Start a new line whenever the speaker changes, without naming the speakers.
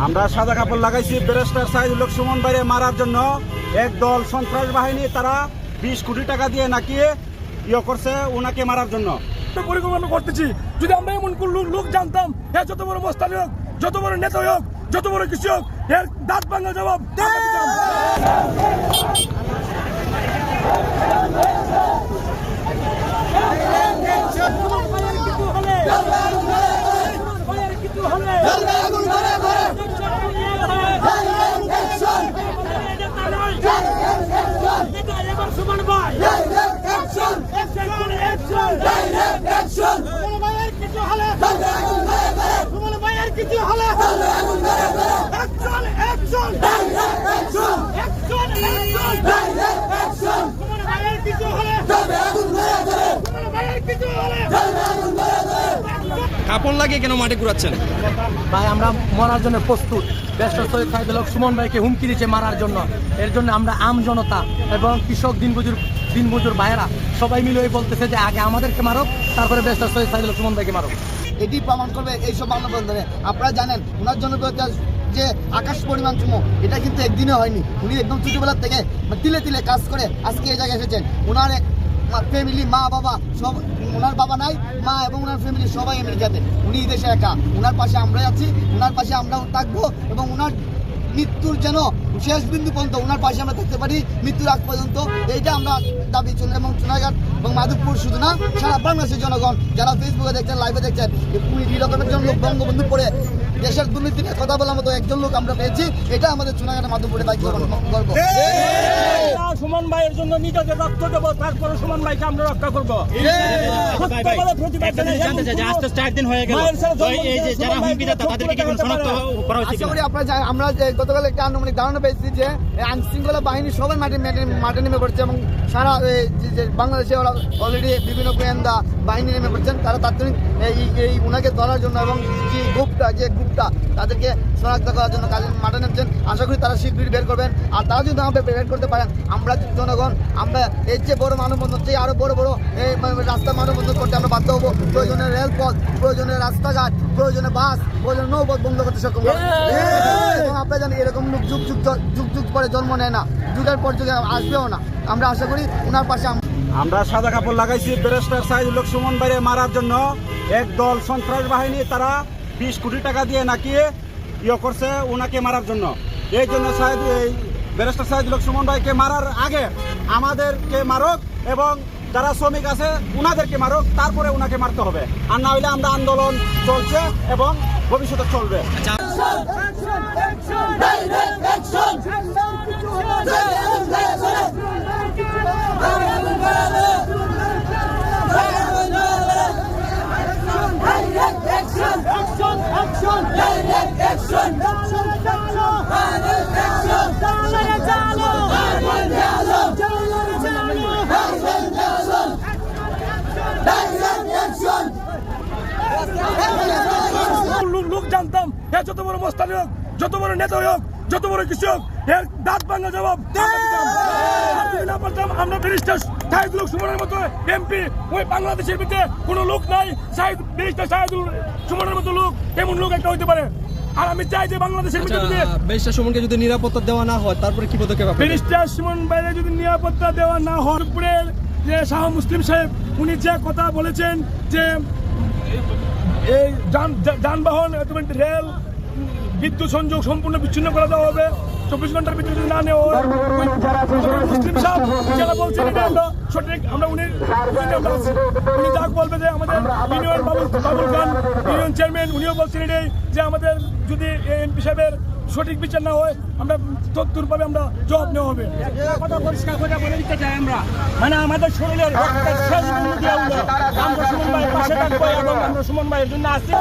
আমরা সাদা কাপড় লাগাইছি ব্যারিস্টার লোক সুমন বাইরে মারার জন্য। এক দল সন্ত্রাস বাহিনী, তারা বিশ কোটি টাকা দিয়ে নাকিয়ে ইয়ে করছে ওনাকে মারার জন্য।
পরিকল্পনা করতেছি। যদি আমরা এমন কোন লোক- জানতাম হ্যাঁ যত বড় মস্তানি হোক, যত বড় নেতা হোক, যত বড় কিছু হোক, এর দাঁত ভাঙা জবাব
সুমন ভাই। অ্যাকশন অ্যাকশন অ্যাকশন সুমন ভাইয়ের কিছু হলে। সুমন ভাইয়ের কিছু হলে action action action action action Suman ভাইয়ের কিছু হলে সুমন ভাইয়ের কিছু হলে
কাপড় লাগিয়ে কেন মাঠে ঘুরাচ্ছেন?
ভাই আমরা মরার জন্য প্রস্তুত। ব্যস্ত সৈয়দ সাইদুল হক সুমন ভাইকে হুমকি দিচ্ছে মারার জন্য। এর জন্য আমরা আম জনতা এবং কৃষক দিনমজুর দিনমজুর ভাইয়েরা সবাই মিলে ওই বলতেছে যে আগে আমাদেরকে মারো তারপরে ব্যস্ত সৈয়দ সাইদুল হক সুমন ভাইকে মারো
এটি প্রমাণ করবে এইসব মানববন্ধনে। আপনারা জানেন ওনার জনপ্রিয়তা যে আকাশ পরিমাণ চুমো এটা কিন্তু একদিনে হয়নি। উনি একদম ছোটবেলার থেকে তিলে তিলে কাজ করে আজকে এই জায়গায় এসেছেন। ওনার ফ্যামিলি মা, বাবা, সব ওনার বাবা নাই, মা এবং ওনার ফ্যামিলি সবাই আমেরিকাতে। উনি দেশে একা। ওনার পাশে আমরা আছি ওনার পাশে আমরাও থাকব এবং ওনার মৃত্যুর যেন শেষ বিন্দু পর্যন্ত ওনার পাশে আমরা থাকতে পারি মৃত্যুর আগ পর্যন্ত। এইটা আমরা দাবি চলে এবং চুনাঘাট এবং মাধবপুর শুধু না সারা বাংলাদেশের জনগণ যারা ফেসবুকে দেখছেন লাইভে দেখছেন উনি এরকম একজন লোক বঙ্গবন্ধু পড়ে দেশের দুর্নীতি নিয়ে কথা বলার মতো একজন লোক আমরা পেয়েছি এটা আমাদের চুনাঘাটের মাধবপুরে বাইক গর্ব
সুমন ভাইয়ের জন্য নিজেকে রক্ত দেবো তারপরে সুমন ভাইকে আমরা রক্ষা করব।
হয়ে
আমরা যে গতকাল একটা আনুমানিক ধারণা পেয়েছি যে আইন শৃঙ্খলা বাহিনী সবাই মাঠে, মাঠে- নেমে পড়ছে এবং সারা বাংলাদেশে ওরা অলরেডি বিভিন্ন গোয়েন্দা বাহিনী নেমে পড়ছেন। তারা তাৎক্ষণিক এই এই, উনাকে ধরার জন্য এবং যে গ্রুপটা যে গ্রুপটা তাদেরকে শনাক্ত করার জন্য কাজে মাঠে নেমেছেন। আশা করি তারা শীঘ্রই বের করবেন। আর তারা যদি আমাদের বের করতে পারেন আমরা জনগণ আমরা এর চেয়ে বড় মানববন্ধন চেয়ে আরও বড় বড় এই রাস্তা মানববন্ধন করতে আমরা বাধ্য হব। প্রয়োজনে রেলপথ প্রয়োজনে রাস্তাঘাট প্রয়োজনে বাস প্রয়োজনে নৌপথ বন্ধ করতে সক্ষম এবং আপনারা জানেন এরকম লোক যুগ যুগ যুগ যুগ পরে জন্ম নেয় না। যুগের পর যুগে আসবেও না। আমরা আশা করি ওনার পাশে আমরা
সাদা কাপড় লাগাইছি ব্যারিস্টার হক সুমন বাইরে মারার জন্য। এক দল সন্ত্রাস বাহিনী তারা বিশ কোটি টাকা দিয়ে নাকিয়ে ইয়ে করছে ওনাকে মারার জন্য। এই জন্য সাহেব এই ব্যারিস্টার হক সুমন ভাইকে মারার আগে আমাদেরকে মারক এবং যারা শ্রমিক আছে উনাদেরকে মারক তারপরে উনাকে মারতে হবে আর না হইলে আমরা আন্দোলন চলছে এবং ভবিষ্যতে চলবে
লোক জানতাম এর যত বড় মস্তানি হোক যত বড় নেতা হোক যত বড় কিছু হোক এর দাঁত ভাঙা জবাব আমরা না পারতাম ব্যারিস্টার শাহিদুল সুমনের মতো এমপি ওই বাংলাদেশের ভিতরে কোনো লোক নাই। শাহিদ ব্যারিস্টার শাহিদুল সুমনের মতো লোক এমন লোক একটা হইতে পারে। আর আমি চাই যে বাংলাদেশের ভিতরে যদি
সুমনকে যদি নিরাপত্তা দেওয়া না হয় তারপরে কি পদক্ষেপ?
ব্যারিস্টার সুমন বাইরে যদি নিরাপত্তা দেওয়া না হওয়ার উপরে যে শাহ মুসলিম সাহেব উনি যে কথা বলেছেন যে এই যান- যানবাহন রেল, বিদ্যুৎ সংযোগ সম্পূর্ণ বিচ্ছিন্ন করে দেওয়া হবে। চব্বিশ ঘণ্টার বিদ্যুৎ না নেওয়া মুসলিম বলছেন আমরা উনি যা আমাদের চেয়ারম্যান, উনিও বলছেন যে আমাদের যদি এমপি সাহেবের সঠিক বিচার না হয় আমরা তত্তরভাবে আমরা জবাব নেওয়া হবে কথা পরিষ্কার করে বলে দিতে চাই আমরা মানে আমাদের শরীরের আমরা সুমন ভাইয়ের পাশে সুমন ভাইয়ের জন্য আছি